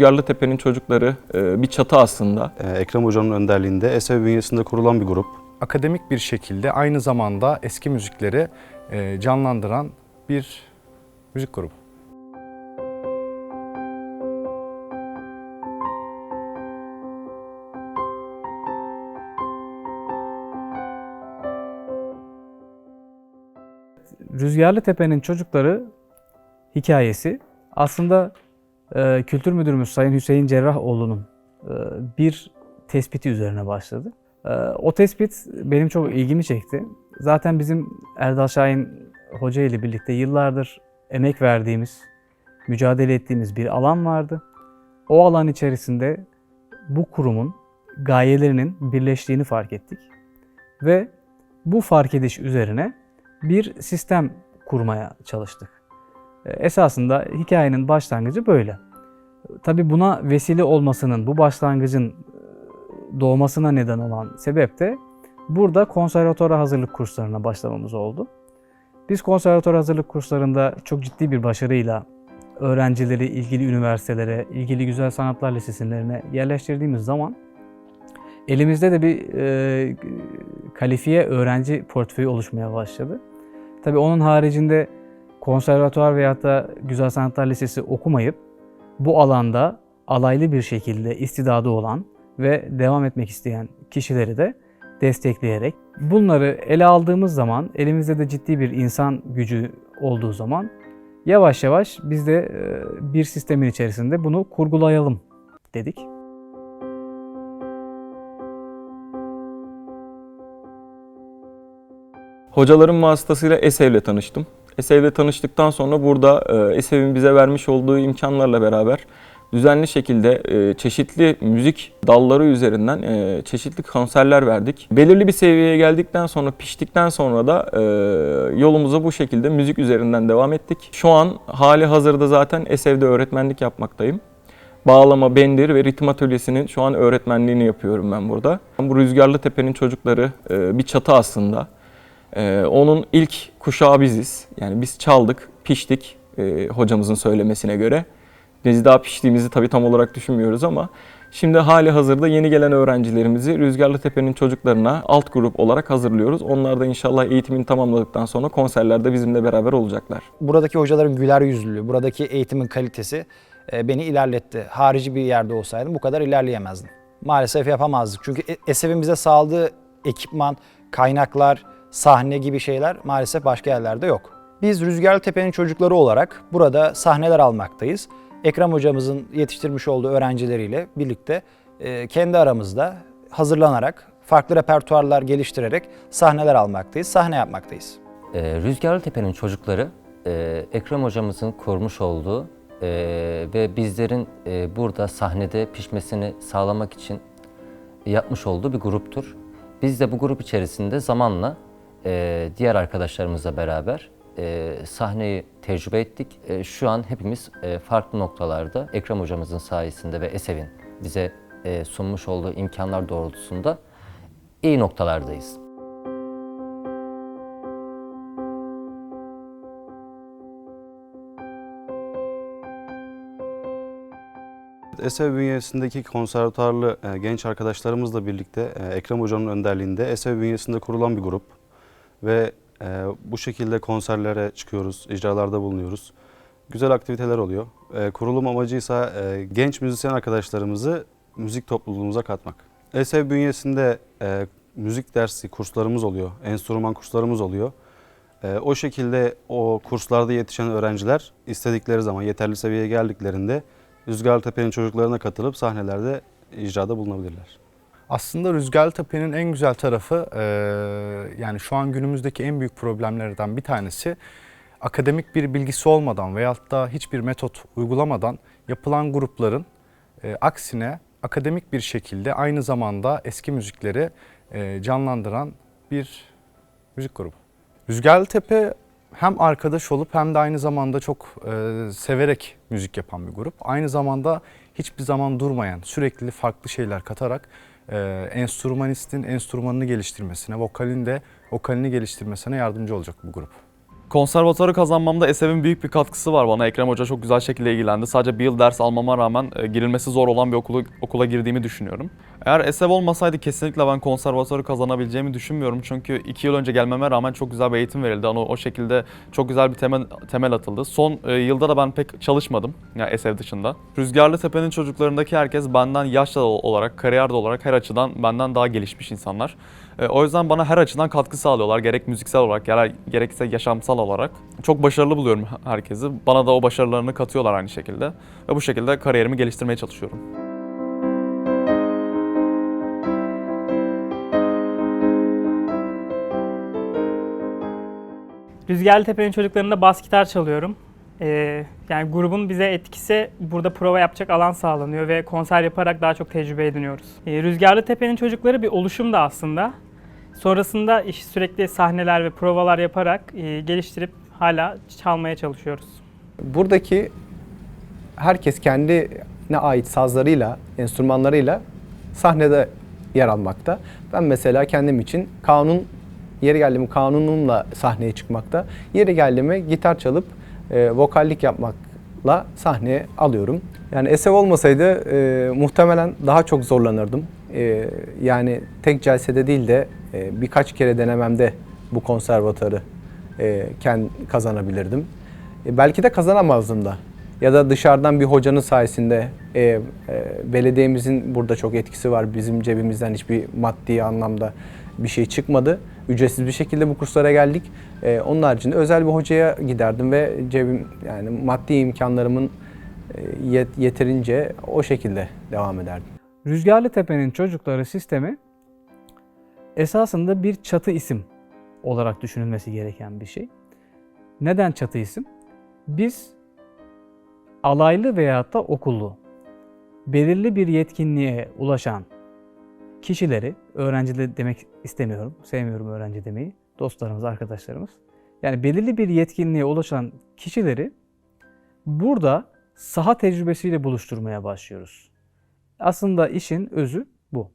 Rüzgarlı Tepe'nin çocukları e, bir çatı aslında. Ee, Ekrem Hoca'nın önderliğinde ESEV bünyesinde kurulan bir grup. akademik bir şekilde aynı zamanda eski müzikleri e, canlandıran bir müzik grubu. Rüzgarlı Tepe'nin çocukları hikayesi aslında e, Kültür Müdürümüz Sayın Hüseyin Cerrahoğlu'nun e, bir tespiti üzerine başladı. E, o tespit benim çok ilgimi çekti. Zaten bizim Erdal Şahin Hoca ile birlikte yıllardır emek verdiğimiz, mücadele ettiğimiz bir alan vardı. O alan içerisinde bu kurumun gayelerinin birleştiğini fark ettik. Ve bu fark ediş üzerine bir sistem kurmaya çalıştık. E, Esasında hikayenin başlangıcı böyle. Tabi buna vesile olmasının, bu başlangıcın e, doğmasına neden olan sebep de burada konservatuara hazırlık kurslarına başlamamız oldu. Biz konservatuara hazırlık kurslarında çok ciddi bir başarıyla öğrencileri ilgili üniversitelere, ilgili güzel sanatlar liselerine yerleştirdiğimiz zaman elimizde de bir e, kalifiye öğrenci portföyü oluşmaya başladı. Tabii onun haricinde konservatuvar veyahut da Güzel Sanatlar Lisesi okumayıp bu alanda alaylı bir şekilde istidadı olan ve devam etmek isteyen kişileri de destekleyerek bunları ele aldığımız zaman elimizde de ciddi bir insan gücü olduğu zaman yavaş yavaş biz de e, bir sistemin içerisinde bunu kurgulayalım dedik. Hocaların vasıtasıyla ESEV'le tanıştım. ESEV'le tanıştıktan sonra burada ESEV'in bize vermiş olduğu imkanlarla beraber düzenli şekilde e, çeşitli müzik dalları üzerinden e, çeşitli konserler verdik. Belirli bir seviyeye geldikten sonra, piştikten sonra da e, yolumuza bu şekilde müzik üzerinden devam ettik. Şu an hali hazırda zaten ESEV'de öğretmenlik yapmaktayım. Bağlama, bendir ve ritim atölyesinin şu an öğretmenliğini yapıyorum ben burada. Bu Rüzgarlı Tepe'nin çocukları bir çatı aslında. Ee, onun ilk kuşağı biziz. Yani biz çaldık, piştik e, hocamızın söylemesine göre. Biz daha piştiğimizi tabii tam olarak düşünmüyoruz ama şimdi hali hazırda yeni gelen öğrencilerimizi Rüzgarlı Tepe'nin çocuklarına alt grup olarak hazırlıyoruz. Onlar da inşallah eğitimini tamamladıktan sonra konserlerde bizimle beraber olacaklar. buradaki hocaların güler yüzlülüğü, buradaki eğitimin kalitesi e, beni ilerletti. Harici bir yerde olsaydım bu kadar ilerleyemezdim. Maalesef yapamazdık. Çünkü E- ESEV'in bize sağladığı ekipman, kaynaklar, sahne gibi şeyler maalesef başka yerlerde yok. Biz Rüzgarlı Tepe'nin çocukları olarak burada sahneler almaktayız. Ekrem hocamızın yetiştirmiş olduğu öğrencileriyle birlikte e, kendi aramızda hazırlanarak, farklı repertuarlar geliştirerek sahneler almaktayız, sahne yapmaktayız. Ee, Rüzgarlı Tepe'nin çocukları e, Ekrem hocamızın kurmuş olduğu e, ve bizlerin burada sahnede pişmesini sağlamak için yapmış olduğu bir gruptur. Biz de bu grup içerisinde zamanla e, diğer arkadaşlarımızla beraber e, sahneyi tecrübe ettik. E, şu an hepimiz e, farklı noktalarda Ekrem hocamızın sayesinde ve ESEV'in bize e, sunmuş olduğu imkanlar doğrultusunda iyi noktalardayız. ESEV bünyesindeki konservatuarlı e, genç arkadaşlarımızla birlikte e, Ekrem Hoca'nın önderliğinde ESEV bünyesinde kurulan bir grup. Ve e, bu şekilde konserlere çıkıyoruz, icralarda bulunuyoruz. Güzel aktiviteler oluyor. E, kurulum amacıysa e, genç müzisyen arkadaşlarımızı müzik topluluğumuza katmak. ESEV bünyesinde e, müzik dersi kurslarımız oluyor, enstrüman kurslarımız oluyor. E, o şekilde o kurslarda yetişen öğrenciler istedikleri zaman yeterli seviyeye geldiklerinde Rüzgarlı Tepe'nin çocuklarına katılıp sahnelerde icrada bulunabilirler. Aslında Rüzgarlı Tepe'nin en güzel tarafı e, yani şu an günümüzdeki en büyük problemlerden bir tanesi akademik bir bilgisi olmadan veyahut da hiçbir metot uygulamadan yapılan grupların e, aksine akademik bir şekilde aynı zamanda eski müzikleri e, canlandıran bir müzik grubu. Rüzgarlı Tepe hem arkadaş olup hem de aynı zamanda çok e, severek müzik yapan bir grup. Aynı zamanda hiçbir zaman durmayan, sürekli farklı şeyler katarak e, enstrümanistin enstrümanını geliştirmesine, vokalin de vokalini geliştirmesine yardımcı olacak bu grup. Konservatuarı kazanmamda ESEV'in büyük bir katkısı var bana. Ekrem Hoca çok güzel şekilde ilgilendi. Sadece bir yıl ders almama rağmen e, girilmesi zor olan bir okulu, okula girdiğimi düşünüyorum. Eğer ESEV olmasaydı kesinlikle ben konservatuarı kazanabileceğimi düşünmüyorum. Çünkü iki yıl önce gelmeme rağmen çok güzel bir eğitim verildi. Onu o şekilde çok güzel bir temel, temel atıldı. Son e, yılda da ben pek çalışmadım. Yani ESEV dışında. Rüzgarlı Tepe'nin çocuklarındaki herkes benden yaşlı olarak, kariyerde olarak her açıdan benden daha gelişmiş insanlar. E, O yüzden bana her açıdan katkı sağlıyorlar. Gerek müziksel olarak, gerek, gerekse yaşamsal olarak. Çok başarılı buluyorum herkesi. Bana da o başarılarını katıyorlar aynı şekilde. Ve bu şekilde kariyerimi geliştirmeye çalışıyorum. Rüzgarlı Tepe'nin çocuklarında bas gitar çalıyorum. Ee, yani grubun bize etkisi burada prova yapacak alan sağlanıyor ve konser yaparak daha çok tecrübe ediniyoruz. Ee, Rüzgarlı Tepe'nin çocukları bir oluşum da aslında. Sonrasında iş sürekli sahneler ve provalar yaparak e, geliştirip hala çalmaya çalışıyoruz. Buradaki herkes kendine ait sazlarıyla, enstrümanlarıyla sahnede yer almakta. Ben mesela kendim için kanun, yeri geldi mi kanunumla sahneye çıkmakta. Yeri geldi mi gitar çalıp e, vokallik yapmakla sahneye alıyorum. Yani ESEV olmasaydı e, muhtemelen daha çok zorlanırdım. E, yani tek celsede değil de e, birkaç kere denememde bu konservatuarı e, kend kazanabilirdim. E, belki de kazanamazdım da. Ya da dışarıdan bir hocanın sayesinde e, belediyemizin burada çok etkisi var. Bizim cebimizden hiçbir maddi anlamda bir şey çıkmadı. Ücretsiz bir şekilde bu kurslara geldik. Onun haricinde özel bir hocaya giderdim ve cebim yani maddi imkanlarımın yet- yeterince o şekilde devam ederdim. Rüzgarlı Tepe'nin çocukları sistemi esasında bir çatı isim olarak düşünülmesi gereken bir şey. Neden çatı isim? Biz alaylı veyahut da okullu belirli bir yetkinliğe ulaşan kişileri, öğrenci de demek istemiyorum, sevmiyorum öğrenci demeyi, dostlarımız, arkadaşlarımız. Yani belirli bir yetkinliğe ulaşan kişileri burada saha tecrübesiyle buluşturmaya başlıyoruz. Aslında işin özü bu.